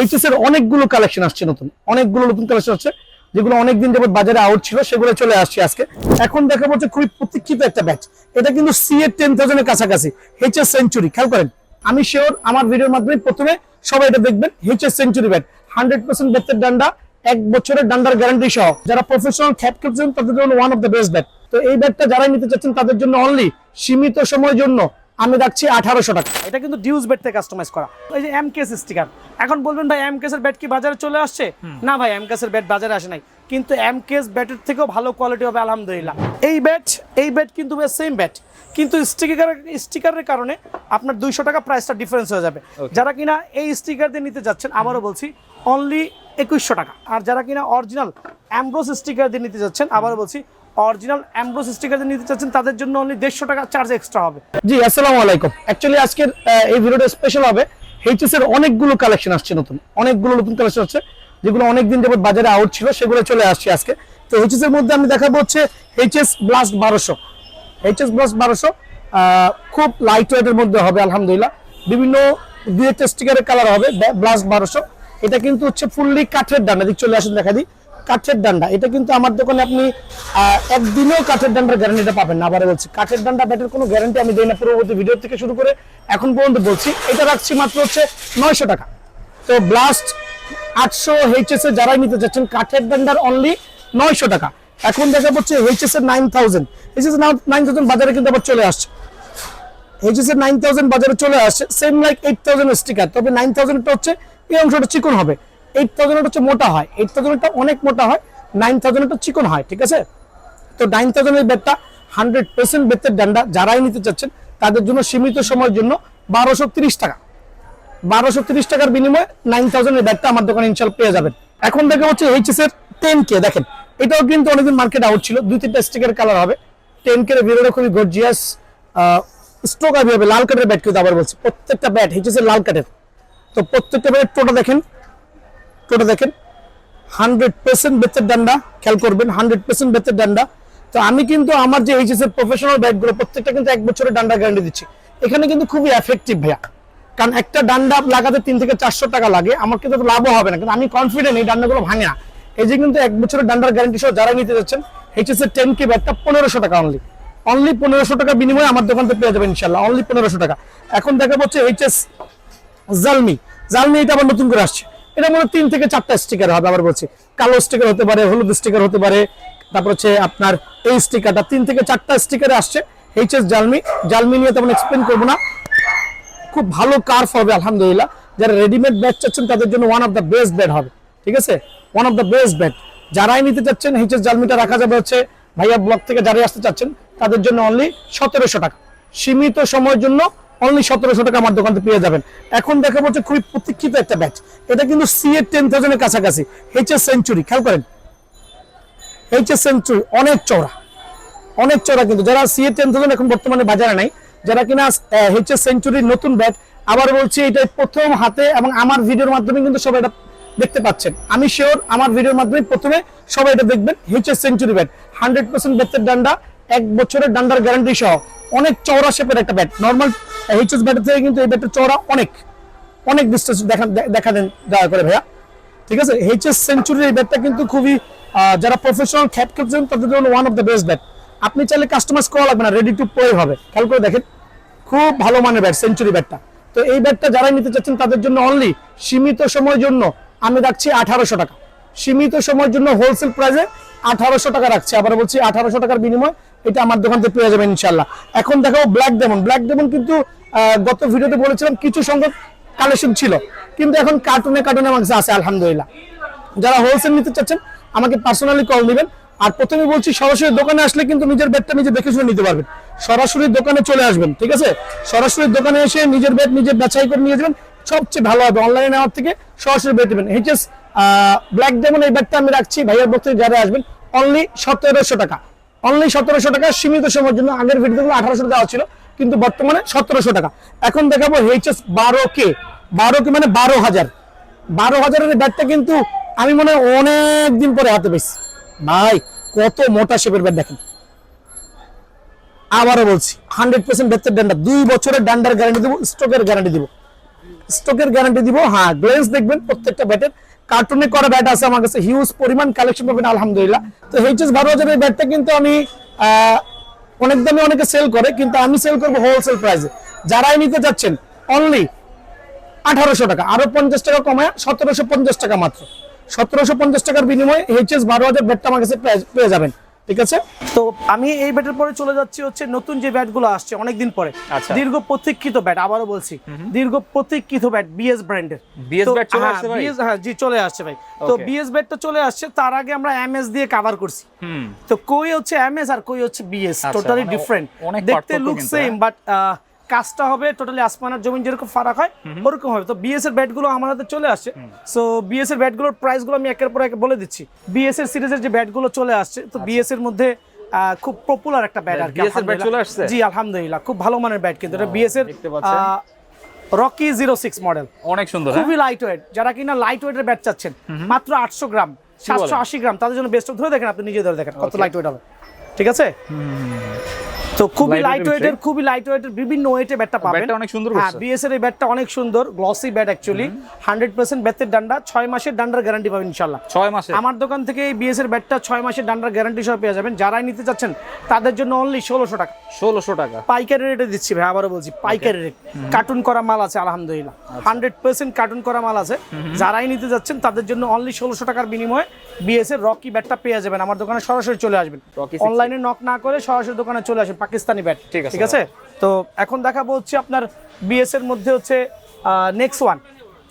HS এর অনেকগুলো collection আসছে নতুন। অনেকগুলো নতুন কালেকশন আসছে, যেগুলো অনেকদিন যাবত বাজারে আউট ছিল, সেগুলো চলে আসছে আজকে। এখন দেখা যাচ্ছে খুবই প্রতীক্ষিত একটা ব্যাচ এটা কিন্তু সি এর টেন থাউজেন্ডের কাছাকাছি এইচএস সেঞ্চুরি খেয়াল করেন? আমি শিওর আমার ভিডিওর মাধ্যমে প্রথমে সবাই এটা দেখবেন HS century bat hundred percent বেতের ডান্ডা, এক বছরের ডান্ডার গ্যারান্টি সহ। যারা প্রফেশনাল খ্যাপ খেলছেন তাদের জন্য one of the best bat তো এই ব্যাটটা যারা নিতে চাচ্ছেন, তাদের জন্য অনলি সীমিত সময়ের জন্য আমি রাখছি আঠারোশো টাকা। এটা কিন্তু ডিউজ বেড থেকে কাস্টমাইজ করা। এই যে এম কেস স্টিকার এখন বলবেন ভাই এম কেসের ব্যাট কি বাজারে চলে আসছে? না ভাই এম কেসের ব্যাট বাজারে আসে নাই। কিন্তু এম কেস ব্যাটের থেকেও ভালো কোয়ালিটি হবে আলহামদুলিল্লাহ। এই ব্যাট এই ব্যাট কিন্তু সেম ব্যাট কিন্তু স্টিকার স্টিকারের কারণে আপনার দুইশো টাকা প্রাইসটা ডিফারেন্স হয়ে যাবে। যারা কিনা এই স্টিকার দিয়ে নিতে যাচ্ছেন আবারও বলছি অনলি একুশশো টাকা। আর যারা কিনা অরিজিনাল অ্যাম্ব্রোস স্টিকার দিয়ে নিতে যাচ্ছেন আবারও বলছি অরিজিনাল অ্যাম্ব্রোস স্টিকার নিতে চাচ্ছেন, তাদের জন্য অনলি দেড়শো টাকা চার্জ এক্সট্রা হবে। জি, আসসালামু আলাইকুম। অ্যাকচুয়ালি আজকের এই ভিডিওটা স্পেশাল হবে। এইচএস এর অনেকগুলো কালেকশন আসছে নতুন, অনেকগুলো নতুন কালেকশন আসছে, যেগুলো অনেকদিন যাবত বাজারে আউট ছিল, সেগুলো চলে আসছে আজকে। তো এইচএস এর মধ্যে আমি দেখাবো হচ্ছে এইচএস ব্লাস্ট বারোশো। এইচএস ব্লাস্ট বারোশো খুব লাইট ওয়েটের মধ্যে হবে, আলহামদুলিল্লাহ। বিভিন্ন দুই একটা স্টিকারের কালার হবে ব্লাস্ট বারোশো। এটা কিন্তু হচ্ছে ফুললি কাঠের ডান্ডা দিক চলে আসেন, দেখা দিই। কাঠের ডান্ডা। এটা কিন্তু আমার দোকানে আপনি একদিনও কাঠের ডান্ডার গ্যারান্টিটা পাবেন না। আবার বলছি, কাঠের ডান্ডা ব্যাটের কোনো গ্যারান্টি আমি দিই না। পূর্ববর্তী ভিডিও থেকে শুরু করে এখন পর্যন্ত বলছি, এটা রাখছি মাত্র হচ্ছে নয়শো টাকা। তো ব্লাস্ট আটশো এইচএস এ যারাই নিতে চাচ্ছেন, কাঠের ডান্ডার অনলি নয়শো টাকা। এখন দেখা যাচ্ছে এইচএস এর nine thousand HS nine thousand বাজারে কিন্তু আবার চলে আসছে। এইচএস এর নাইন থাউজেন্ড বাজারে চলে আসছে same like eight thousand sticker তবে নাইন থাউজেন্ডটা হচ্ছে, এই অংশটা চিকন হবে। এইট থাউজেন্ড হচ্ছে মোটা হয়। এইট থাউজেন্ডটা অনেক মোটা হয় নাইন থাউজেন্ডটা চিকন হয়, ঠিক আছে? তো নাইন থাউজেন্ডের হান্ড্রেড পার্সেন্ট বেতের ডান্ডা যারাই নিতে চাচ্ছেন, তাদের জন্য সীমিত সময়ের জন্য বারোশো তিরিশ টাকা। বারোশো তিরিশ টাকার বিনিময়ে নাইন থাউজেন্ডের আমার দোকানে ইনশাল পেয়ে যাবেন। এখন দেখে হচ্ছে এইচএস এর টেন কে দেখেন। এটাও কিন্তু অনেকদিন মার্কেট আউট ছিল, দুই তিনটা স্টিকার কালার হবে। টেন কে ভিডিওটা খুবই গর্জিয়াস স্ট্রোক আবি হবে, লাল কাঠের ব্যাট কিন্তু আবার বলছি, প্রত্যেকটা ব্যাট এইচএস এর লাল কাঠের। তো প্রত্যেকটা ব্যাটের টোটা দেখেন টোটা দেখেন হান্ড্রেড পার্সেন্ট বেতের ডান্ডা, খেয়াল করবেন হান্ড্রেড পার্সেন্ট বেতের ডান্ডা। তো আমি কিন্তু আমার যে এইচএস এর প্রফেশনাল ব্যাটগুলো প্রত্যেকটা কিন্তু এক বছরের ডান্ডা গ্যারান্টি দিচ্ছি। এখানে কিন্তু খুবই এফেক্টিভ ভাইয়া। কারণ একটা ডান্ডা লাগাতে তিন থেকে চারশো টাকা লাগে, আমার কিন্তু লাভও হবে না। কিন্তু আমি কনফিডেন্ট এই ডান্ডাগুলো ভাঙে। না এই যে কিন্তু এক বছরের ডান্ডার গ্যারান্টি সহ যারা নিতে যাচ্ছেন এইচএস এর টেন কে ব্যাটটা পনেরোশো টাকা অনলি অনলি পনেরোশো টাকা বিনিময়ে আমার দোকান থেকে পেয়ে যাবেন ইনশাল্লাহ অনলি পনেরোশো টাকা। এখন দেখা হচ্ছে এইচএস জালমি জালমি এটা আবার নতুন করে আসছে। এটা মনে তিন থেকে চারটা স্টিকার হবে, আবার বলছি। কালো স্টিকার হতে পারে, হলুদ স্টিকার হতে পারে, তারপর হচ্ছে আপনার এই স্টিকারটা তিন থেকে চারটা স্টিকারে আসছে। এইচএস জালমি জালমি নিয়ে তেমন এক্সপ্লেন করব না। খুব ভালো কার্ভ হবে, আলহামদুলিল্লাহ। যারা রেডিমেড ব্যাট চাচ্ছেন, তাদের জন্য one of the best bat হবে। ঠিক আছে? One of the best bat যারাই নিতে চাচ্ছেন এইচ এস জালমিটা রাখা যাবে হচ্ছে ভাইয়া ব্লক থেকে যারাই আসতে চাচ্ছেন, তাদের জন্য অনলি সতেরোশো টাকা। সীমিত সময়ের জন্য অনলি সতেরোশো টাকা আমার দোকান পেয়ে যাবেন। এখন দেখা হচ্ছে খুবই প্রতীক্ষিত একটা ব্যাচ এটা কিন্তু সি এর টেন থাউজেন্ডের কাছাকাছি। এইচএস সেঞ্চুরি খেয়াল করেন। এইচএস সেঞ্চুরি অনেক চওড়া। অনেক চড়া কিন্তু। যারা সিএ টেন থাউজেন্ড এখন বর্তমানে বাজারে নাই, যারা কিনা এইচএস সেঞ্চুরির নতুন ব্যাট আবার বলছি এটা প্রথম হাতে এবং আমার ভিডিওর মাধ্যমে কিন্তু সবাই এটা দেখতে পাচ্ছেন। আমি শিওর আমার ভিডিওর মাধ্যমে প্রথমে সবাই এটা দেখবেন H S century bat hundred percent বেতের ডান্ডা, এক বছরের ডান্ডার গ্যারান্টি সহ। অনেক চওড়া শেপের একটা ব্যাট নর্মাল এইচএস ব্যাটের থেকে কিন্তু এই ব্যাটের চওড়া অনেক অনেক ডিস্টেন্স দেখা দেখা দেন, দয়া করে ভাইয়া। ঠিক আছে? এইচএস সেঞ্চুরির এই ব্যাটটা কিন্তু খুবই যারা প্রফেশনাল খ্যাপ খেলছেন তাদের জন্য one of the best bat আপনি চাইলে কাস্টমাইজ করা লাগবে না রেডি টু প্লে হবে। খেয়াল করে দেখেন, খুব ভালো মানের ব্যাট সেঞ্চুরি ব্যাটটা তো এই ব্যাটটা যারাই নিতে চাচ্ছেন, তাদের জন্য অনলি সীমিত সময়ের জন্য আমি রাখছি আঠারোশো টাকা। সীমিত সময়ের জন্য হোলসেল প্রাইসে আঠারোশো টাকা রাখছি। আবার বলছি, আঠারোশো টাকার বিনিময় এটা আমার দোকান থেকে পেয়ে যাবেন ইনশাল্লাহ এখন দেখাবো ব্ল্যাক ডেমন ব্ল্যাক ডেমন কিন্তু গত ভিডিওতে বলেছিলাম কিছু সংখ্যক কালেকশন ছিল। কিন্তু এখন কার্টুনে কার্টুনে আমার কাছে আছে, আলহামদুলিল্লাহ। যারা হোলসেল নিতে চাচ্ছেন, আমাকে পার্সোনালি কল দিবেন আর প্রথমে বলছি, সরাসরি দোকানে আসলে কিন্তু নিজের ব্যাটটা নিজে দেখে শুনে নিতে পারবেন। সরাসরি দোকানে চলে আসবেন, ঠিক আছে? সরাসরি দোকানে এসে নিজের ব্যাট নিজে বাছাই করে নিয়ে যাবেন। সবচেয়ে ভালো হবে অনলাইনে নেওয়ার থেকে সরাসরি ব্যাট দেবেন এইচএস ব্ল্যাক ডেমন এই ব্যাটটা আমি রাখছি। ভাইয়ার বক্তব্য যারা আসবেন অনলি সতেরোশো টাকা। অনলি সতেরোশো টাকা, সীমিত সময়ের জন্য আগের ভিডিওগুলো আঠারোশো দেওয়া ছিল, কিন্তু বর্তমানে সতেরোশো টাকা। এখন দেখাবো এইচএস বারো কে বারো কে মানে বারো হাজার। বারো হাজারের এই ব্যাটটা কিন্তু আমি মনে হয় অনেক দিন পরে হাতে পেয়েছি ভাই, কত মোটা শেপের ব্যাট দেখেন। আবারও বলছি হান্ড্রেড পার্সেন্ট বেতের ডান্ডা। দুই বছরের ডান্ডার গ্যারান্টি দেবো স্টকের গ্যারান্টি দেবো। স্টকের গ্যারান্টি দিব হ্যাঁ গ্লেন্স দেখবেন প্রত্যেকটা ব্যাটের কার্টুনে করা ব্যাট আছে, আমার কাছে হিউজ পরিমাণ কালেকশন পাবেন, আলহামদুলিল্লাহ। তো এইচএস বারো এই ব্যাটটা কিন্তু আমি অনেক দামে অনেকে সেল করে, কিন্তু আমি সেল করব হোলসেল প্রাইসে যারাই নিতে যাচ্ছেন অনলি আঠারোশো টাকা, আরও পঞ্চাশ টাকা কমায়, সতেরোশো পঞ্চাশ টাকা মাত্র। সতেরোশো পঞ্চাশ টাকার বিনিময়ে এইচএস বারো হাজার ব্যাটটা আমার কাছে পেয়ে যাবেন। ঠিক আছে? তো আমি এই ব্যাটের পরে চলে যাচ্ছি হচ্ছে নতুন যে ব্যাটগুলো আসছে অনেকদিন পরে। আচ্ছা। দীর্ঘ প্রতীক্ষিত ব্যাট আবারও বলছি। দীর্ঘ প্রতীক্ষিত ব্যাট বিএস ব্র্যান্ডের বিএস ব্যাট চলে আসছে ভাই? হ্যাঁ জি চলে আসছে ভাই। তো বিএস বিএস ব্যাটটা চলে আসছে তার আগে আমরা এমএস দিয়ে কভার করছি। হুম। তো কই হচ্ছে এমএস আর কই হচ্ছে বিএস টোটালি ডিফারেন্ট দেখতে লুক সেম বাট বাট কাজটা হবে টোটালি আসমানের জমিন যেরকম ফারাক হয় ওরকম হবে। তো বিএস এর ব্যাটগুলো আমার হাতে চলে আসছে। সো বিএস এর ব্যাটগুলোর প্রাইসগুলো আমি একের পর এক বলে দিচ্ছি। বিএস এর সিরিজের যে ব্যাটগুলো চলে আসছে তো বিএস এর মধ্যে খুব পপুলার একটা ব্যাট আর কি BS এর ব্যাট চলে আসছে? জি আলহামদুলিল্লাহ খুব ভালো মানের ব্যাট কিন্তু। এটা বিএস এর রকি জিরো সিক্স মডেল অনেক সুন্দর হ্যাঁ? খুবই লাইট ওয়েট যারা কিনা লাইট ওয়েটের ব্যাট চাচ্ছেন মাত্র আটশো গ্রাম সাতশো আশি গ্রাম। তাদের জন্য বেস্ট ধরে দেখেন আপনি নিজে ধরে দেখেন কত লাইট ওয়েট হবে। ঠিক আছে? তো খুবই লাইট ওয়েটের খুবই লাইট ওয়েটের বিভিন্ন ওয়েটে ব্যাটটা পাবেন ব্যাটটা অনেক সুন্দর হ্যাঁ করছে। বিএস এর এই ব্যাটটা অনেক সুন্দর glossy bat actually hundred percent ব্যাটের ডান্ডা ছয় মাসের ডান্ডার গ্যারান্টি পাবেন মাসে আমার দোকান থেকে এই বিএস এর ব্যাটটা মাসের ডান্ডার গ্যারান্টি সহ পেয়ে যাবেন। যারাই নিতে চাচ্ছেন তাদের জন্য অনলি টাকা। টাকা। পাইকারি রেটে দিচ্ছি ভাই আবারও বলছি পাইকারি রেট কার্টুন করা মাল আছে আলহামদুলিল্লাহ। আচ্ছা। হান্ড্রেড পার্সেন্ট কার্টুন করা মাল আছে। যারাই নিতে যাচ্ছেন তাদের জন্য অনলি ষোলোশো টাকার বিনিময়ে বিএস এর রকি ব্যাটটা পেয়ে যাবেন। আমার দোকানে সরাসরি চলে আসবেন। অনলাইনে নক না করে সরাসরি দোকানে চলে আসেন পাকিস্তানি ব্যাট ঠিক আছে, তো এখন দেখাবো হচ্ছে আপনার বিএস এর মধ্যে হচ্ছে নেক্সট ওয়ান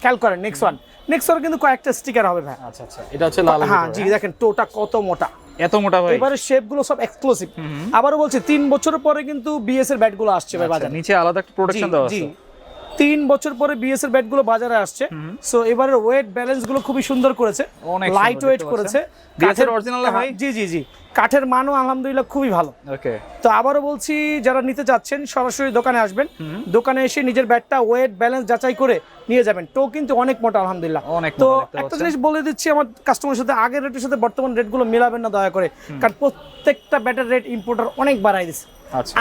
খেয়াল করেন নেক্সট ওয়ান নেক্সট ওয়ান কিন্তু কয়েকটা স্টিকার হবে ভাই। আচ্ছা আচ্ছা। এটা হচ্ছে লাল হ্যাঁ জি দেখেন টোটা কত মোটা। এত মোটা ভাই। এবারে শেপগুলো সব এক্সক্লুসিভ আবারও বলছি তিন বছর পরে কিন্তু বিএস এর ব্যাটগুলো আসছে ভাই বাজার। নিচে আলাদা একটা প্রোডাকশন দেওয়া আছে। তিন বছর পরে বিএস এর ব্যাটগুলো বাজারে আসছে। সো এবারে ওয়েট ব্যালেন্সগুলো খুবই সুন্দর করেছে। লাইট ওয়েট করেছে। না ভাই? হ্যাঁ, জি জি জি। কাঠের মানও আলহামদুলিল্লাহ খুবই ভালো। ওকে। তো আবারও বলছি যারা নিতে চাচ্ছেন সরাসরি দোকানে আসবেন। দোকানে এসে নিজের ব্যাটটা ওয়েট ব্যালেন্স যাচাই করে নিয়ে যাবেন। টো কিন্তু অনেক মোটা আলহামদুলিল্লাহ। অনেক তো একটা জিনিস বলে দিচ্ছি আমার কাস্টমারের সাথে আগের রেটের সাথে বর্তমান রেটগুলো মেলাবেন না দয়া করে। কারণ প্রত্যেকটা ব্যাটের রেট ইম্পোর্টার অনেক বাড়াই দিচ্ছে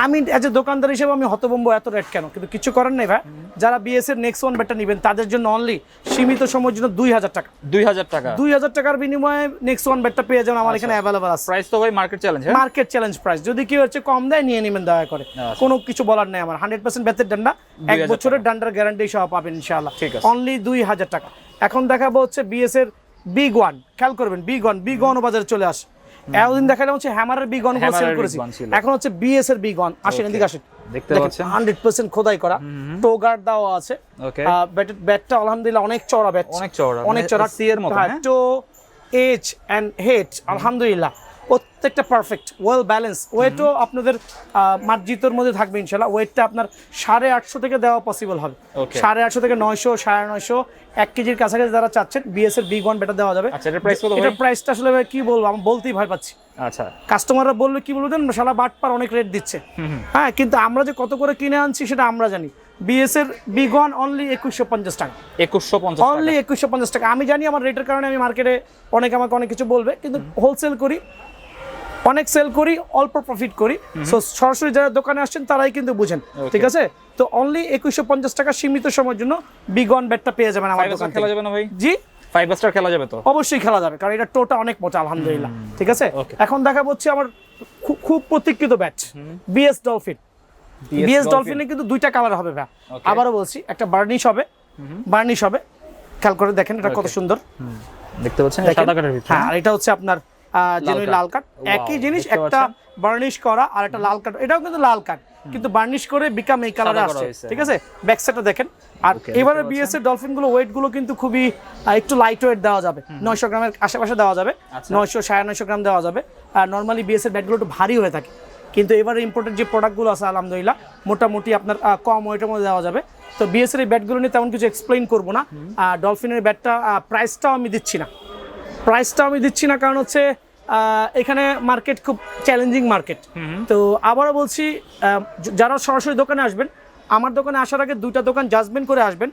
আমি এজ এ দোকানদার হিসেবে আমি হতবম্ব এত রেট কেন? কিন্তু কিছু করার নেই ভাই। যারা বিএস এর নেক্সট ওয়ান ব্যাটটা নেবেন তাদের জন্য অনলি সীমিত সময়ের জন্য দুই হাজার টাকা। দুই হাজার টাকা। দুই হাজার টাকার বিনিময়ে নেক্সট ওয়ান ব্যাটটা পেয়ে যাবেন আমার এখানে অ্যাভেলেবল আছে। প্রাইস তো ভাই market challenge market challenge price যদি কেউ হচ্ছে কম দেয় নিয়ে নেবেন দয়া করে। আচ্ছা। কোনো কিছু বলার নেই আমার। হান্ড্রেড পার্সেন্ট বেতের ডান্ডা এক বছরের ডান্ডার গ্যারান্টি সহ পাবেন ইনশাআল্লাহ। ঠিক আছে। অনলি দুই হাজার টাকা। এখন দেখাবো হচ্ছে বিএস এর বিগ ওয়ান খেয়াল করবেন বিগ ওয়ান বিগ ওয়ান বাজারে চলে আসে। এতদিন দেখালে হচ্ছে হ্যামারের বিগ Hammer সেল করেছি। এখন হচ্ছে বিএস এর বিগ ওয়ান আসেন এদিকে আসেন। দেখতে পাচ্ছেন? হান্ড্রেড পার্সেন্ট খোদাই করা। টো গার্ড দেওয়া আছে। ওকে ব্যাটটা আলহামদুলিল্লাহ অনেক চড়া ব্যাট অনেক চওড়া, অনেক মানে চড়া সি এর মতো, হ্যাঁ? টো এজ এন্ড হেড আলহামদুলিল্লাহ। প্রত্যেকটা পারফেক্ট ওয়েল ব্যালেন্স ওয়েটও আপনাদের মার্জিতর মধ্যে থাকবে ইনশাল্লাহ। ওয়েটটা আপনার সাড়ে আটশো থেকে দেওয়া পসিবল হবে। সাড়ে আটশো থেকে নয়শো সাড়ে নয়শো এক কেজির কাছাকাছি যারা চাচ্ছেন বিএস এর বিগ ওয়ান বেটা দেওয়া যাবে। আচ্ছা? এটার প্রাইসটা আসলে কি বলব? আমি বলতেই ভয় পাচ্ছি। আচ্ছা। কাস্টমাররা বললে কি বলবেন শালা বাটপার অনেক রেট দিচ্ছে। হ্যাঁ কিন্তু আমরা যে কত করে কিনে আনছি সেটা আমরা জানি। বিএস এর বিগ ওয়ান অনলি একুশশো পঞ্চাশ টাকা। একুশশো পঞ্চাশ অনলি একুশশো পঞ্চাশ টাকা। আমি জানি আমার রেটের কারণে আমি মার্কেটে অনেক আমাকে অনেক কিছু বলবে কিন্তু হোলসেল করি। অনেক সেল করি অল্প প্রফিট করি। সো সরাসরি যারা দোকানে আসছেন তারাই কিন্তু বুঝেন ঠিক আছে? তো অনলি একুশশো পঞ্চাশ টাকা সীমিত সময়ের জন্য বিগন ব্যাটটা পেয়ে যাবেন আমার দোকান খেলা যাবে না ভাই? জি? ফাইভ স্টার খেলা যাবে তো? অবশ্যই খেলা যাবে কারণ এটা টোটা অনেক মোটা আলহামদুলিল্লাহ ঠিক আছে? এখন দেখা হচ্ছে আমার খুব প্রতীক্ষিত ব্যাচ বিএস ডলফিন বিএস ডলফিনে কিন্তু দুইটা কালার হবে ভাই। আবারও বলছি একটা বার্নিশ হবে বার্নিশ হবে। খেয়াল করে দেখেন এটা কত সুন্দর। দেখতে পাচ্ছেন। সাদা হ্যাঁ আর এটা হচ্ছে আপনার জেনুইন। লাল কাঠ। একই জিনিস একটা বার্নিশ করা আর একটা লাল কাঠ। এটাও কিন্তু লাল কাঠ কিন্তু বার্নিশ করে বিকাম এই কালারে আসছে। ঠিক আছে? ব্যাক সাইডটা দেখেন। আর এবারে দেখতে বিএস এর ডলফিনগুলো ওয়েটগুলো কিন্তু খুবই একটু লাইট ওয়েট দেওয়া যাবে। নয়শো গ্রামের আশেপাশে দেওয়া যাবে। আচ্ছা। নয়শো সাড়ে নয়শো গ্রাম দেওয়া যাবে। আর নর্মালি বিএস এর ব্যাটগুলো একটু ভারী হয়ে থাকে। কিন্তু এবারে ইম্পোর্টেড যে প্রোডাক্টগুলো আছে আলহামদুলিল্লাহ মোটামুটি আপনার কম ওয়েটের মধ্যে দেওয়া যাবে। তো বিএস এর এই ব্যাটগুলো নিয়ে তেমন কিছু এক্সপ্লেইন করব না। আর ডলফিনের ব্যাটটা প্রাইসটাও আমি দিচ্ছি না। প্রাইসটা আমি দিচ্ছি না কারণ হচ্ছে এখানে মার্কেট খুব চ্যালেঞ্জিং মার্কেট তো আবারও বলছি যারা সরাসরি দোকানে আসবেন আমার দোকানে আসার আগে দুইটা দোকান জাজমেন্ট করে আসবেন।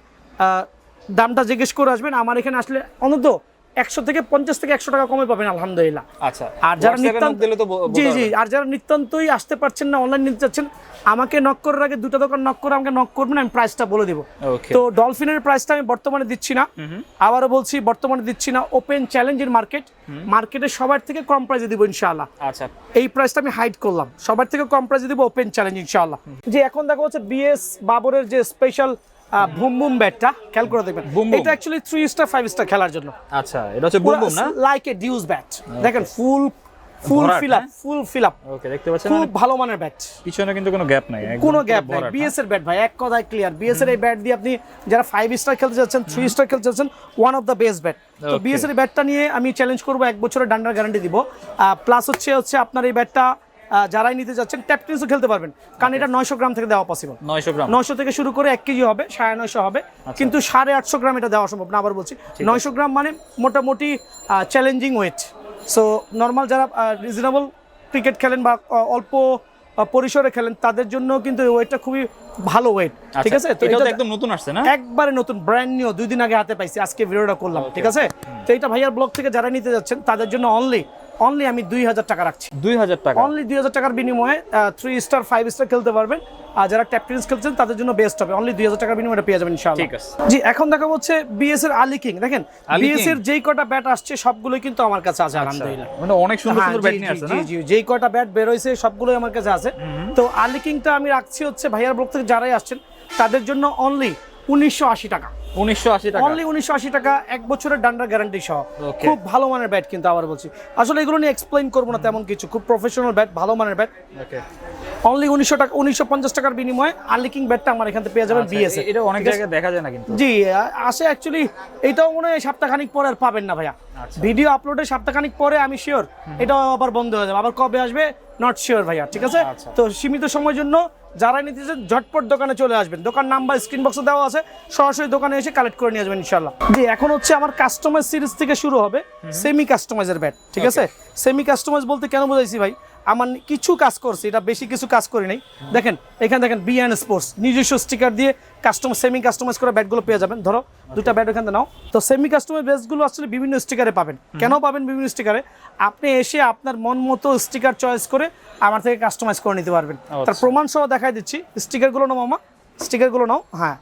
দামটা জিজ্ঞেস করে আসবেন। আমার এখানে আসলে অন্তত একশো থেকে পঞ্চাশ থেকে একশো টাকা কমে পাবেন আলহামদুলিল্লাহ। আচ্ছা আর যারা WhatsApp এ নিত্যান্ত knock দিলে তো ব- জি জি আর যারা নিত্যান্তই আসতে পারছেন না অনলাইন নিতে চাচ্ছেন আমাকে নক করার আগে দুটো দোকান নক করে আমাকে নক করবেন আমি প্রাইসটা বলে দিব। তো ডলফিনের প্রাইসটা আমি বর্তমানে দিচ্ছি না। আবারও বলছি বর্তমানে দিচ্ছি না ওপেন চ্যালেঞ্জের মার্কেট মার্কেটে সবার থেকে কম প্রাইসে দিব ইনশাআল্লাহ। আচ্ছা। এই প্রাইসটা আমি হাইড করলাম। সবার থেকে কম প্রাইসে দিব ওপেন চ্যালেঞ্জ ইনশাআল্লাহ। যে এখন দেখা হচ্ছে বিএস বাবরের যে স্পেশাল বুম বুম ব্যাটটা খেয়াল করে দেখবেন। এটা actually three star five star খেলার জন্য। আচ্ছা এটা হচ্ছে বুম বুম না? লাইক এ ডিউস ব্যাট দেখেন full full fill up? Full fill up okay দেখতে পাচ্ছেন খুব মানে ভালো মানের ব্যাট পিছনে কিন্তু কোনো গ্যাপ নাই কোনো গ্যাপ নাই। বিএস এর ব্যাট ভাই এক কথায় ক্লিয়ার বিএস এর এই ব্যাট দিয়ে আপনি যারা ফাইভ স্টার খেলতে যাচ্ছেন থ্রি স্টার খেলতে যাচ্ছেন one of the best bat তো. বিএস এর ব্যাটটা নিয়ে আমি চ্যালেঞ্জ করব এক বছরের ডান্ডার গ্যারান্টি দিব। প্লাস হচ্ছে হচ্ছে আপনার এই ব্যাটটা যারাই নিতে যাচ্ছেন ট্যাপটেন্সও খেলতে পারবেন। কারণ এটা নয়শো গ্রাম থেকে দেওয়া পসিবল 900 গ্রাম। নয়শো থেকে শুরু করে এক কেজি হবে সাড়ে নয়শো হবে। কিন্তু সাড়ে আটশো গ্রাম এটা দেওয়া সম্ভব না আবার বলছি। নয়শো গ্রাম মানে মোটামুটি চ্যালেঞ্জিং ওয়েট সো নর্মাল যারা রিজনেবল ক্রিকেট খেলেন বা অল্প পরিসরে খেলেন তাদের জন্য কিন্তু ওয়েটটা খুবই ভালো ওয়েট ঠিক আছে? তো এটা একদম নতুন আসছে না? একবারে নতুন ব্র্যান্ড নিউ দুই দিন আগে হাতে পাইছি আজকে ভিডিওটা করলাম ঠিক আছে? তো এটা ভাইয়ার ব্লগ থেকে যারা নিতে যাচ্ছেন তাদের জন্য অনলি অনলি আমি দুই হাজার টাকা রাখছি। 2000 টাকা। অনলি দুই হাজার টাকার বিনিময়ে থ্রি স্টার ফাইভ স্টার খেলতে পারবেন। আর যারা ট্যাপ টেনিস খেলছেন তাদের জন্য বেস্ট হবে। অনলি দুই হাজার টাকার বিনিময়ে পেয়ে যাবেন ইনশাআল্লাহ। ঠিক আছে। জি এখন দেখা হচ্ছে বিএস এর আলি কিং দেখেন বিএস এর যেই কটা ব্যাট আসছে সবগুলোই কিন্তু আমার কাছে আছে আলহামদুলিল্লাহ। মানে অনেক সুন্দর সুন্দর ব্যাট নিয়ে আসছে জি, জি, যেই কটা ব্যাট বের সবগুলোই আমার কাছে আছে। তো আলি কিংটা আমি রাখছি হচ্ছে ভাইয়ার ব্লক থেকে যারাই আসছেন তাদের জন্য অনলি উনিশশো আশি টাকা। 1980 টাকা। অনলি টাকা এক বছরের ডান্ডার গ্যারান্টি সহ। খুব ভালো মানের ব্যাট কিন্তু আবার বলছি। আসলে এগুলো নিয়ে এক্সপ্লেইন করব না তেমন কিছু। খুব প্রফেশনাল ব্যাট ভালো মানের ব্যাট ওকে অনলি উনিশশো টাকা উনিশশো পঞ্চাশ টাকার বিনিময়ে আর্লিকিং ব্যাটটা আমার এখান থেকে পেয়ে যাবেন বিএস আচ্ছা, এটা অনেক জায়গায় দেখা যায় না কিন্তু। জি আ- আসে অ্যাকচুয়ালি এটাও মনে হয় সপ্তাহখানিক পরে আর পাবেন না ভাইয়া। আচ্ছা। ভিডিও আপলোডের সপ্তাহখানিক পরে আমি শিওর এটাও আবার বন্ধ হয়ে যাবে। আবার কবে আসবে? নট শিওর ভাইয়া ঠিক আছে? আচ্ছা। তো সীমিত সময়ের জন্য যারা নিতে চান ঝটপট দোকানে চলে আসবেন। দোকান নাম্বার স্ক্রিন বক্সে দেওয়া আছে। সরাসরি দোকানে এসে কালেক্ট করে নিয়ে আসবেন ইনশাল্লাহ জি এখন হচ্ছে আমার কাস্টমাইজ সিরিজ থেকে শুরু হবে। সেমি কাস্টমাইজের ব্যাট ঠিক আছে? সেমি কাস্টমাইজ বলতে কেন বোঝাইছি ভাই? আমার কিছু কাজ করছি এটা বেশি কিছু কাজ করি নাই। দেখেন এখানে দেখেন বি অ্যান্ড স্পোর্টস নিজস্ব স্টিকার দিয়ে কাস্টমার সেমি কাস্টমাইজ করা ব্যাটগুলো পেয়ে যাবেন। ধরো দুটা ব্যাট থেকে নাও। তো সেমি কাস্টমাইজ ব্যাটগুলো আসলে বিভিন্ন স্টিকারে পাবেন। কেন পাবেন বিভিন্ন স্টিকারে আপনি এসে আপনার মন মতো স্টিকার চয়েস করে আমার থেকে কাস্টমাইজ করে নিতে পারবেন। তার প্রমাণ সহ দেখাই দিচ্ছি। স্টিকারগুলো নাও মামা স্টিকারগুলো নাও। হ্যাঁ।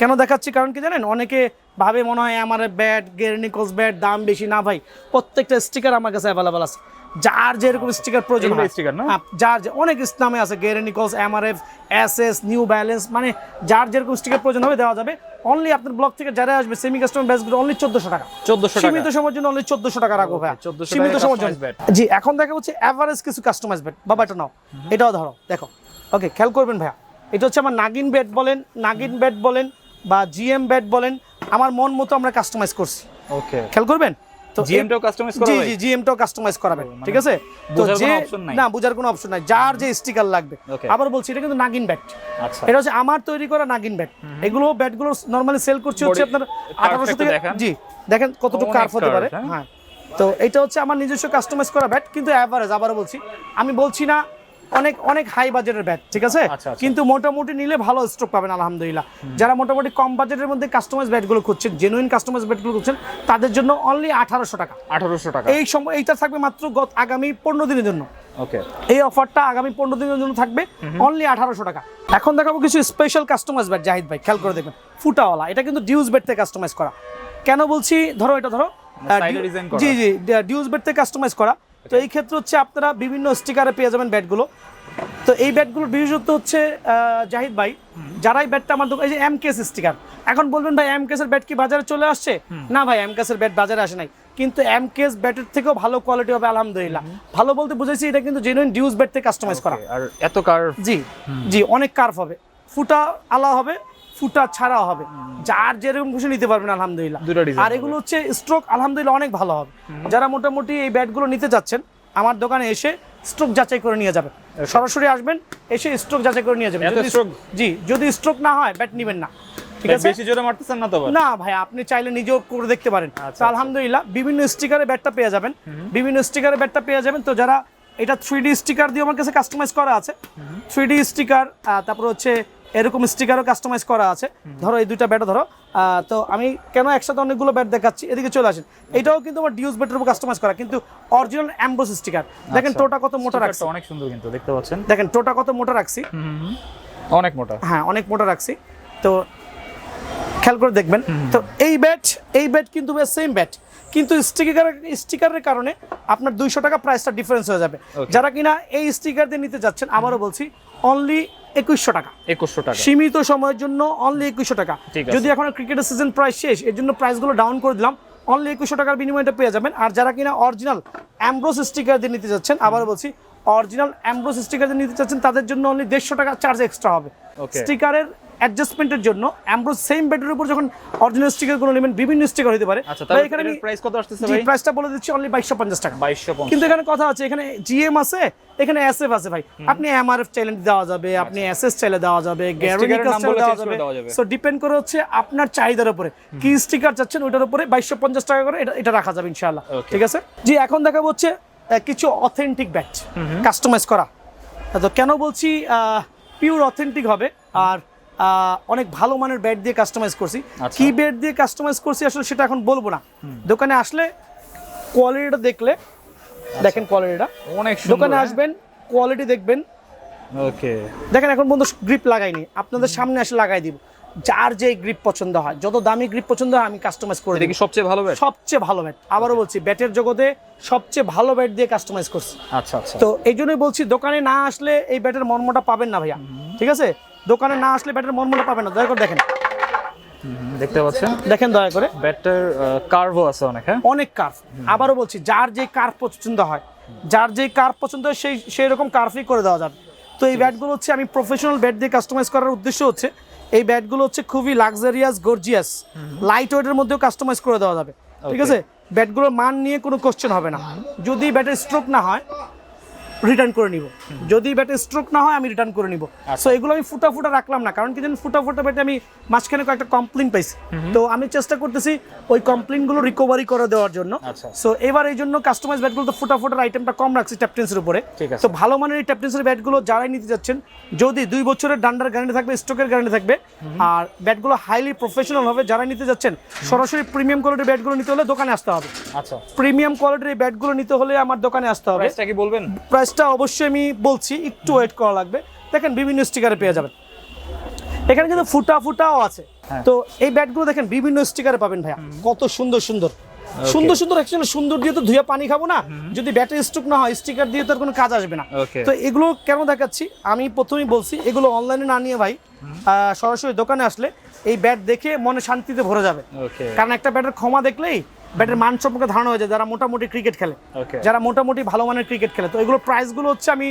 কেন দেখাচ্ছি? কারণ কি জানেন অনেকে ভাবে মনে হয় আমার ব্যাট গেরনিকোস ব্যাট দাম বেশি। না ভাই প্রত্যেকটা স্টিকার আমার কাছে অ্যাভেলেবল আছে। যার যেরকম স্টিকার প্রয়োজন হয়। sticker না? হ্যাঁ, যার যে- অনেক নামে আছে Gray Nicolls MRF SS new balance মানে যার যেরকম স্টিকার প্রয়োজন হবে দেওয়া যাবে। অনলি আপনার ব্লক থেকে যারা আসবে সেমি কাস্টমার ব্যাচগুলো অনলি চোদ্দশো টাকা। 1400 টাকা। সীমিত সময়ের জন্য অনলি চোদ্দশো টাকা রাখব ভাই 1400 সীমিত সময়ের জন্য। জি এখন দেখা হচ্ছে অ্যাভারেজ কিছু কাস্টমাইজ বেড বাবা এটা নাও। এটাও ধরো দেখো। ওকে খেয়াল করবেন ভাইয়া। এটা হচ্ছে আমার নাগিন বেড বলেন নাগিন বেড বলেন বা জিএম বেড বলেন আমার মন মতো আমরা কাস্টমাইজ করছি। ওকে খেয়াল করবেন? তো GM টাও করা জি জি জিএমটাও কাস্টমাইজ করাবেন ঠিক আছে? তো যে কোনো option নাই? না বোঝার কোনো অপশন নাই। যার যে স্টিকার লাগবে। আবার বলছি এটা কিন্তু নাগিন ব্যাট আচ্ছা। এটা হচ্ছে আমার তৈরি করা নাগিন ব্যাট এগুলো ব্যাটগুলো নরমালি সেল করছে হচ্ছে আপনার curve আঠারোশো একটু থেকে জি দেখেন কতটুকু কার্ভ হতে পারে। হ্যাঁ? হ্যাঁ। তো এটা হচ্ছে আমার নিজস্ব কাস্টমাইজ করা ব্যাট কিন্তু অ্যাভারেজ আবারও বলছি। আমি বলছি না অনেক অনেক হাই বাজেটের ব্যাট ঠিক আছে? আচ্ছা, আচ্ছা। কিন্তু মোটামুটি নিলে ভালো স্ট্রোক পাবেন আলহামদুলিল্লাহ। যারা মোটামুটি কম বাজেটের মধ্যে কাস্টমাইজ ব্যাটগুলো খুঁজছেন জেনুইন কাস্টমাইজ ব্যাটগুলো খুঁজছেন তাদের জন্য অনলি আঠারোশো টাকা। 1800 টাকা। এই সময় এইটা থাকবে মাত্র গত আগামী পনেরো দিনের জন্য। ওকে এই অফারটা আগামী পনেরো দিনের জন্য থাকবে অনলি আঠারোশো টাকা। এখন দেখাবো কিছু স্পেশাল কাস্টমাইজ ব্যাট জাহিদ ভাই খেয়াল করে দেখবেন। ফুটাওয়ালা এটা কিন্তু ডিউজ বেড থেকে কাস্টমাইজ করা। কেন বলছি? ধরো এটা ধরো। করা। জি জি ডিউজ বেড থেকে কাস্টমাইজ করা। তো এই ক্ষেত্রে হচ্ছে আপনারা বিভিন্ন স্টিকারে পেয়ে যাবেন ব্যাটগুলো তো এই ব্যাটগুলোর বিশেষত্ব হচ্ছে জাহিদ ভাই যারাই ব্যাটটা আমার দোকান এই যে এম কেস স্টিকার এখন বলবেন ভাই এম কেসের ব্যাট কি বাজারে চলে আসছে? না ভাই এম কেসের ব্যাট বাজারে আসে নাই। কিন্তু এম কেস ব্যাটের থেকেও ভালো কোয়ালিটি হবে আলহামদুলিল্লাহ। ভালো বলতে বুঝেছি এটা কিন্তু জেনুইন ডিউজ ব্যাট থেকে কাস্টমাইজ করা। আর এত কার্ভ জি জি অনেক কার্ভ হবে। ফুটা আলা হবে ফুটা ছাড়া হবে। যার যেরকম খুশি নিতে পারবেন আলহামদুলিল্লাহ। আর এগুলো হচ্ছে স্ট্রোক আলহামদুলিল্লাহ অনেক ভালো হবে। যারা মোটামুটি এই ব্যাটগুলো নিতে যাচ্ছেন আমার দোকানে এসে স্ট্রোক যাচাই করে নিয়ে যাবেন। সরাসরি আসবেন এসে স্ট্রোক যাচাই করে নিয়ে যাবেন? জি যদি স্ট্রোক না হয় ব্যাট নেবেন না। ঠিক আছে? বেশি জোরে মারতেছেন না তো না ভাই আপনি চাইলে নিজেও করে দেখতে পারেন। আচ্ছা, আলহামদুলিল্লাহ বিভিন্ন স্টিকারে ব্যাটটা পেয়ে যাবেন। বিভিন্ন স্টিকারে ব্যাটটা পেয়ে যাবেন। তো যারা এটা থ্রি স্টিকার দিয়ে আমার কাছে কাস্টমাইজ করা আছে। থ্রি স্টিকার তারপর হচ্ছে এরকম স্টিকারও কাস্টমাইজ করা আছে। ধরো এই দুইটা ব্যাটও ধরো। তো আমি কেন একসাথে অনেকগুলো ব্যাট দেখাচ্ছি? এদিকে চলে আসেন। এটাও কিন্তু আমার ডিউস ব্যাটের উপর কাস্টমাইজ করা কিন্তু অরিজিনাল অ্যাম্বোস স্টিকার দেখেন আচ্ছা। টোটা কত মোটা রাখছি। অনেক সুন্দর কিন্তু দেখতে পাচ্ছেন? দেখেন টোটা কত মোটা রাখছি। অনেক মোটা। হ্যাঁ অনেক মোটা রাখছি। তো খেয়াল করে দেখবেন। তো এই ব্যাট এই ব্যাট কিন্তু সেম ব্যাট কিন্তু স্টিকার স্টিকারের কারণে আপনার দুইশো টাকা প্রাইসটা ডিফারেন্স হয়ে যাবে। যারা কিনা এই স্টিকার দিয়ে নিতে যাচ্ছেন আবারও বলছি অনলি একুশশো টাকা। একুশশো টাকা। সীমিত সময়ের জন্য অনলি একুশশো টাকা। যদি এখন ক্রিকেটের সিজন প্রায় শেষ এর জন্য প্রাইসগুলো ডাউন করে দিলাম অনলি একুশশো টাকার বিনিময়টা পেয়ে যাবেন। আর যারা কিনা অরিজিনাল অ্যাম্ব্রোস স্টিকার দিয়ে নিতে যাচ্ছেন আবার বলছি অরিজিনাল অ্যাম্ব্রোস স্টিকার দিয়ে নিতে চাচ্ছেন তাদের জন্য অনলি দেড়শো টাকা চার্জ এক্সট্রা হবে। স্টিকারের অ্যাডজাস্টমেন্টের জন্য অ্যাম্ব্রোস সেম ব্যাটের উপর যখন অরিজিনাল স্টিকারগুলো নেবেন বিভিন্ন স্টিকার হতে পারে। আচ্ছা তাহলে এখানে প্রাইস কত আসতেছে ভাই? প্রাইসটা বলে দিচ্ছি অনলি বাইশশো পঞ্চাশ টাকা। বাইশশো কিন্তু এখানে কথা আছে এখানে জিএম আছে এখানে এসএফ আছে ভাই। আপনি এমআরএফ চাইলে দেওয়া যাবে আপনি এসএস চাইলে দেওয়া যাবে গ্যারান্টি আচ্ছা। নাম দেওয়া যাবে। সো ডিপেন্ড করে হচ্ছে আপনার চাহিদার উপরে। কি স্টিকার চাচ্ছেন ওইটার উপরে বাইশশো পঞ্চাশ টাকা করে এটা এটা রাখা যাবে ইনশাআল্লাহ। ঠিক আছে? জি এখন দেখাবো হচ্ছে কিছু অথেন্টিক ব্যাট কাস্টমাইজ করা। তো কেন বলছি পিওর অথেন্টিক হবে আর অনেক ভালো মানের ব্যাট দিয়ে কাস্টমাইজ করছি। আচ্ছা। কি ব্যাট দিয়ে কাস্টমাইজ করছি আসলে সেটা এখন বলব না। দোকানে আসলে কোয়ালিটিটা দেখলে দেখেন কোয়ালিটিটা অনেক দোকানে আসবেন কোয়ালিটি দেখবেন। ওকে। দেখেন এখন পর্যন্ত গ্রিপ লাগাইনি। আপনাদের সামনে এসে লাগাই দিব। যার যে গ্রিপ পছন্দ হয়। যত দামি গ্রিপ পছন্দ হয় আমি কাস্টমাইজ করে দিই সবচেয়ে ভালো ব্যাট সবচেয়ে ভালো ব্যাট আবারও বলছি ব্যাটের জগতে সবচেয়ে ভালো ব্যাট দিয়ে কাস্টমাইজ করছি। আচ্ছা আচ্ছা। তো এই জন্যই বলছি দোকানে না আসলে এই ব্যাটের মর্মটা পাবেন না ভাইয়া। ঠিক আছে? দোকানে না আসলে ব্যাটের মর্মটা পাবেন না দয়া করে দেখেন। দেখতে পাচ্ছেন। দেখেন দয়া করে। ব্যাটটার কার্ভও আছে অনেক হ্যাঁ? অনেক কার্ভ আবারও বলছি যার যে কার্ভ পছন্দ হয় যার যে কার্ভ পছন্দ হয় সেই সেই রকম কার্ভই করে দেওয়া যাবে। তো এই ব্যাটগুলো হচ্ছে আমি প্রফেশনাল ব্যাট দিয়ে কাস্টমাইজ করার উদ্দেশ্য হচ্ছে এই ব্যাটগুলো হচ্ছে খুবই লাক্সারিয়াস গর্জিয়াস লাইট ওয়েটের মধ্যেও কাস্টমাইজ করে দেওয়া যাবে। ঠিক. আছে? ব্যাটগুলোর মান নিয়ে কোনো কোশ্চেন হবে না। যদি ব্যাটের স্ট্রোক না হয় রিটার্ন করে নিব। যদি ব্যাটের স্ট্রোক না হয় আমি রিটার্ন করে নিব। সো এগুলো আমি ফুটা ফুটা রাখলাম না। কারণ কি জানেন ফুটা ফুটা ব্যাটে আমি মাঝখানে কয়েকটা কমপ্লেন পাইছি। তো আমি চেষ্টা করতেছি ওই কমপ্লেনগুলো রিকভারি করে দেওয়ার জন্য। আচ্ছা। সো এবার এই জন্য কাস্টমাইজ ব্যাটগুলো তো ফুটা ফুটার আইটেমটা কম রাখছি ট্যাপটেন্সের উপরে। তো ভালো মানের এই ট্যাপটেন্সের ব্যাটগুলো যারাই নিতে যাচ্ছেন যদি দুই বছরের ডান্ডার গ্যারান্টি থাকবে স্ট্রোকের গ্যারান্টি থাকবে আর ব্যাটগুলো হাইলি প্রফেশনাল হবে যারা নিতে যাচ্ছেন সরাসরি প্রিমিয়াম কোয়ালিটির ব্যাটগুলো নিতে হলে দোকানে আসতে হবে। আচ্ছা। প্রিমিয়াম কোয়ালিটির এই ব্যাটগুলো নিতে হলে আমার দোকানে আসতে হবে। কি বলবেন? প্রাইসটা অবশ্যই আমি বলছি একটু ওয়েট করা লাগবে। দেখেন বিভিন্ন স্টিকারে পেয়ে যাবেন। এখানে কিন্তু ফুটা ফুটাও আছে। হ্যাঁ। তো এই ব্যাটগুলো দেখেন বিভিন্ন স্টিকারে পাবেন ভাইয়া। কত সুন্দর সুন্দর। সুন্দর সুন্দর অ্যাকচুয়ালি সুন্দর দিয়ে তো ধুয়ে পানি খাব না। যদি ব্যাটারি স্টক না হয় স্টিকার দিয়ে তো আর কোনো কাজ আসবে না। তো এগুলো কেন দেখাচ্ছি? আমি প্রথমেই বলছি এগুলো অনলাইনে না নিয়ে ভাই আহ, সরাসরি দোকানে আসলে এই ব্যাট দেখে মনে শান্তিতে ভরে যাবে। কারণ একটা ব্যাটের ক্ষমা দেখলেই ব্যাটের মান সম্পর্কে ধারণা হয়ে যায় যারা মোটামুটি ক্রিকেট খেলে যারা মোটামুটি ভালো মানের ক্রিকেট খেলে। তো এগুলো প্রাইসগুলো হচ্ছে আমি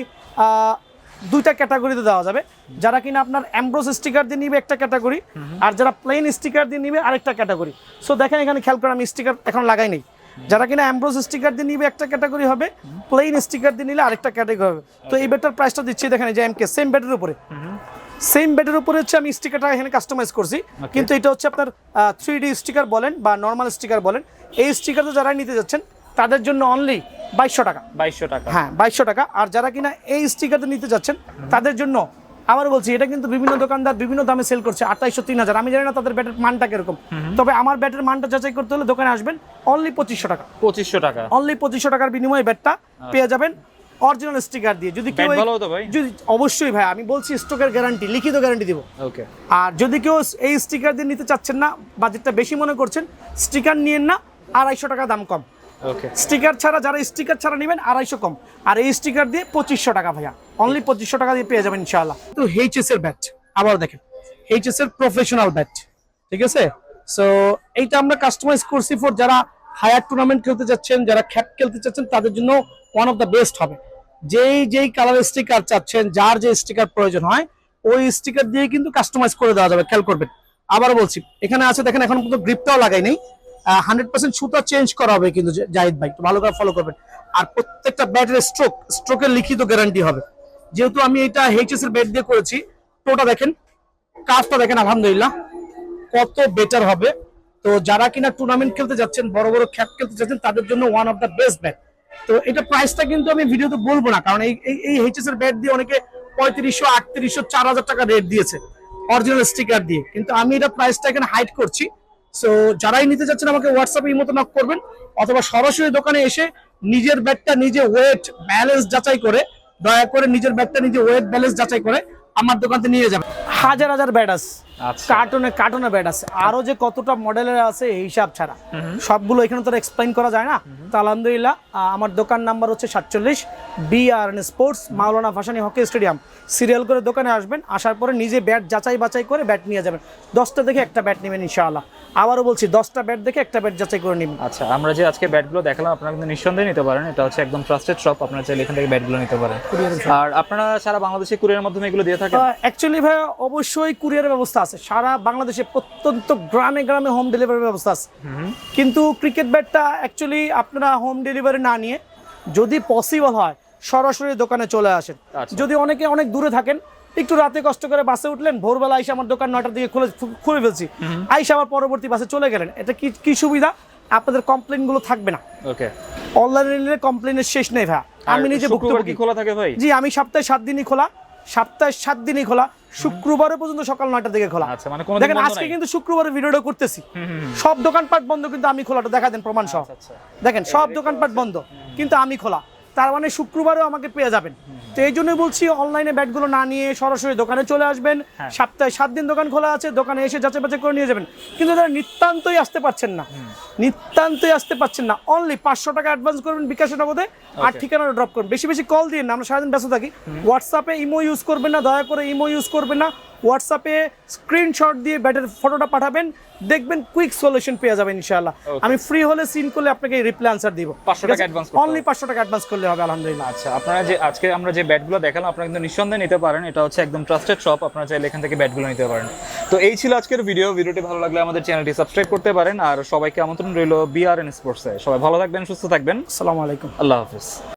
দুইটা ক্যাটাগরিতে দেওয়া যাবে। যারা কিনা আপনার অ্যাম্ব্রোস স্টিকার দিয়ে নিবে একটা ক্যাটাগরি আর যারা প্লেন স্টিকার দিয়ে নিবে আরেকটা ক্যাটাগরি সো দেখেন এখানে খেয়াল করে আমি স্টিকার এখন লাগাই নেই। যারা কিনা অ্যাম্ব্রোস স্টিকার দিয়ে নিবে একটা ক্যাটাগরি হবে প্লেন স্টিকার দিয়ে নিলে আরেকটা ক্যাটাগরি হবে। তো এই বেটার প্রাইসটা দিচ্ছি দেখেন যে এমকে সেম বেটের উপরে। সেম বেডের উপরে হচ্ছে আমি স্টিকারটা এখানে কাস্টমাইজ করছি। কিন্তু এটা হচ্ছে আপনার থ্রি ডি স্টিকার বলেন বা নর্মাল স্টিকার বলেন। এই স্টিকার যারা নিতে যাচ্ছেন তাদের জন্য অনলি বাইশশো টাকা। বাইশশো টাকা। হ্যাঁ বাইশশো টাকা। আর যারা কিনা এই স্টিকারটা নিতে যাচ্ছেন তাদের জন্য আবার বলছি এটা কিন্তু বিভিন্ন দোকানদার বিভিন্ন দামে সেল করছে আঠাইশো তিন হাজার। আমি জানি না তাদের ব্যাটের মানটা কীরকম। তবে আমার ব্যাটের মানটা যাচাই করতে হলে দোকানে আসবেন অনলি পঁচিশশো টাকা। পঁচিশশো টাকা। অনলি পঁচিশশো টাকার বিনিময়ে ব্যাটটা পেয়ে যাবেন অরিজিনাল স্টিকার দিয়ে। যদি কেউ ভালো হতো যদি অবশ্যই ভাই আমি বলছি স্টকের গ্যারান্টি লিখিত গ্যারান্টি দিব। ওকে আর যদি কেউ এই স্টিকার দিয়ে নিতে চাচ্ছেন না বাজেটটা বেশি মনে করছেন স্টিকার নিয়েন না আড়াইশো টাকা দাম কম। ওকে স্টিকার ছাড়া যারা স্টিকার ছাড়া নেবেন আড়াইশো কম। আর এই স্টিকার দিয়ে পঁচিশশো টাকা ভাইয়া। অনলি পঁচিশশো টাকা দিয়ে পেয়ে যাবেন ইনশাআল্লাহ। তো এইচএস এর ব্যাট আবার দেখেন। এইচএস এর প্রফেশনাল ব্যাট ঠিক আছে? সো এইটা আমরা কাস্টমাইজ করছি ফর যারা হায়ার টুর্নামেন্ট খেলতে চাচ্ছেন যারা খ্যাপ খেলতে চাচ্ছেন তাদের জন্য ওয়ান অফ দ্য বেস্ট হবে। যেই যেই কালারের স্টিকার চাচ্ছেন যার যে স্টিকার প্রয়োজন হয় ওই স্টিকার দিয়ে কিন্তু কাস্টমাইজ করে দেওয়া যাবে খেয়াল করবেন। আবার বলছি এখানে আছে দেখেন এখন পর্যন্ত গ্রিপটাও লাগাই নেই। হান্ড্রেড পার্সেন্ট সুতা চেঞ্জ করা হবে কিন্তু জাহিদ ভাই ভালো করে ফলো করবেন। আর প্রত্যেকটা ব্যাটের স্ট্রোক স্ট্রোকের লিখিত গ্যারান্টি হবে। যেহেতু আমি এটা এইচএস এর ব্যাট দিয়ে করেছি টোটা দেখেন, কাজটা দেখেন, আলহামদুলিল্লাহ, কত বেটার হবে। তো যারা কিনা টুর্নামেন্ট খেলতে যাচ্ছেন, বড় বড় খ্যাপ খেলতে যাচ্ছেন, তাদের জন্য one of the best bat তো এটা প্রাইসটা কিন্তু আমি ভিডিওতে বলব না, কারণ এই, এই- এই এইচএস এর ব্যাট দিয়ে অনেকে পঁয়ত্রিশশো, আটত্রিশশো, চার হাজার টাকা রেট দিয়েছে অরিজিনাল স্টিকার দিয়ে। কিন্তু আমি এটা প্রাইসটা এখানে হাইড করছি সো যারাই নিতে চাচ্ছেন আমাকে হোয়াটসঅ্যাপে এই মতো নক করবেন, অথবা সরাসরি দোকানে এসে নিজের ব্যাগটা, নিজে ওয়েট ব্যালেন্স যাচাই করে, দয়া করে নিজের ব্যাগটা, নিজে ওয়েট ব্যালেন্স যাচাই করে আমার দোকানতে নিয়ে যাবেন। হাজার হাজার ব্যাট আছে কার্টুনে কার্টুনে ব্যাট আছে। আরও যে কতটা মডেলের আছে এই হিসাব ছাড়া। সবগুলো এখানে তো এক্সপ্লেইন করা যায় না। তো আলহামদুলিল্লাহ আমার দোকান নাম্বার হচ্ছে সাতচল্লিশ B R N sports Maulana Bhashani hockey stadium serial করে দোকানে আসবেন আসার পরে নিজে ব্যাট যাচাই বাছাই করে ব্যাট নিয়ে যাবেন। দশটা দেখে একটা ব্যাট নেবেন ইনশাআল্লাহ। আবারও বলছি দশটা ব্যাট দেখে একটা ব্যাট যাচাই করে নেবেন। আচ্ছা আমরা যে আজকে ব্যাটগুলো দেখালাম আপনারা কিন্তু নিঃসন্দেহে নিতে পারেন। এটা হচ্ছে একদম ট্রাস্টেড শপ আপনারা চাইলে এখান থেকে ব্যাটগুলো নিতে পারেন। আর আপনারা সারা বাংলাদেশে কুরিয়ারের মাধ্যমে এগুলো দিয়ে থাকেন? অ্যাকচুয়ালি ভাই অবশ্যই কুরিয়ারের ব্যবস্থা আছে। সারা বাংলাদেশে প্রত্যন্ত গ্রামে গ্রামে হোম ডেলিভারির ব্যবস্থা আছে। কিন্তু ক্রিকেট ব্যাটটা অ্যাকচুয়ালি আপনারা হোম ডেলিভারি না নিয়ে যদি পসিবল হয় সরাসরি দোকানে চলে আসেন। আচ্ছা। যদি অনেকে অনেক দূরে থাকেন একটু রাতে কষ্ট করে বাসে উঠলেন ভোরবেলা আইসা আমার দোকান নটার দিকে খুলে খুলে ফেলছি। আইসা আমার পরবর্তী বাসে চলে গেলেন। এটা কি কি সুবিধা? আপনাদের কমপ্লেনগুলো থাকবে না। ওকে অনলাইনে নিলে কমপ্লেনের শেষ নেই ভাই। আমি নিজে ভুক্তভোগী কি খোলা থাকে ভাই? জি আমি সপ্তাহে সাত দিনই খোলা। সপ্তাহে সাত দিনই খোলা। শুক্রবারে পর্যন্ত সকাল নয়টা থেকে খোলা। আচ্ছা মানে দেখেন আজকে কিন্তু শুক্রবারে ভিডিওটা করতেছি। সব দোকানপাট বন্ধ কিন্তু আমি খোলাটা দেখা দেন প্রমাণ সহ আচ্ছা। দেখেন সব দোকানপাট বন্ধ কিন্তু আমি খোলা। তার মানে শুক্রবারেও আমাকে পেয়ে যাবেন। তো এই জন্য বলছি অনলাইনে ব্যাটগুলো না নিয়ে সরাসরি দোকানে চলে আসবেন। হ্যাঁ। সপ্তাহে সাত দিন দোকান খোলা আছে দোকানে এসে যাচাই বাছাই করে নিয়ে যাবেন। কিন্তু যারা নিতান্তই আসতে পারছেন না নিতান্তই আসতে পারছেন না অনলি পাঁচশো টাকা অ্যাডভান্স করবেন বিকাশে নগদে আর ঠিকানাটা ড্রপ করবেন। বেশি বেশি কল দিয়ে না আমরা সারাদিন ব্যস্ত থাকি। হোয়াটসঅ্যাপে ইমো ইউজ করবেন না দয়া করে ইমো ইউজ করবেন না। হোয়াটসঅ্যাপে স্ক্রিনশট দিয়ে ব্যাটের ফটোটা পাঠাবেন দেখবেন কুইক সলিউশন পেয়ে যাবেন ইনশাআল্লাহ। আমি ফ্রি হলে সিন করলে আপনাকে রিপ্লাই আনসার দিব। 500 টাকা করতে অনলি পাঁচশো টাকা অ্যাডভান্স করলে হবে আলহামদুলিল্লাহ। আচ্ছা আপনারা যে আজকে আমরা যে ব্যাটগুলো দেখালাম আপনারা কিন্তু নিঃসন্দেহে নিতে পারেন। এটা হচ্ছে একদম ট্রাস্টেড শপ আপনারা চাইলে এখান থেকে ব্যাটগুলো নিতে পারেন। তো এই ছিল আজকের ভিডিও ভিডিওটি ভালো লাগলে আমাদের চ্যানেলটি সাবস্ক্রাইব করতে পারেন। আর সবাইকে আমন্ত্রণ রইল বিআরএন স্পোর্টসে সবাই ভালো থাকবেন সুস্থ থাকবেন। আসসালামু আলাইকুম। আল্লাহ হাফিজ।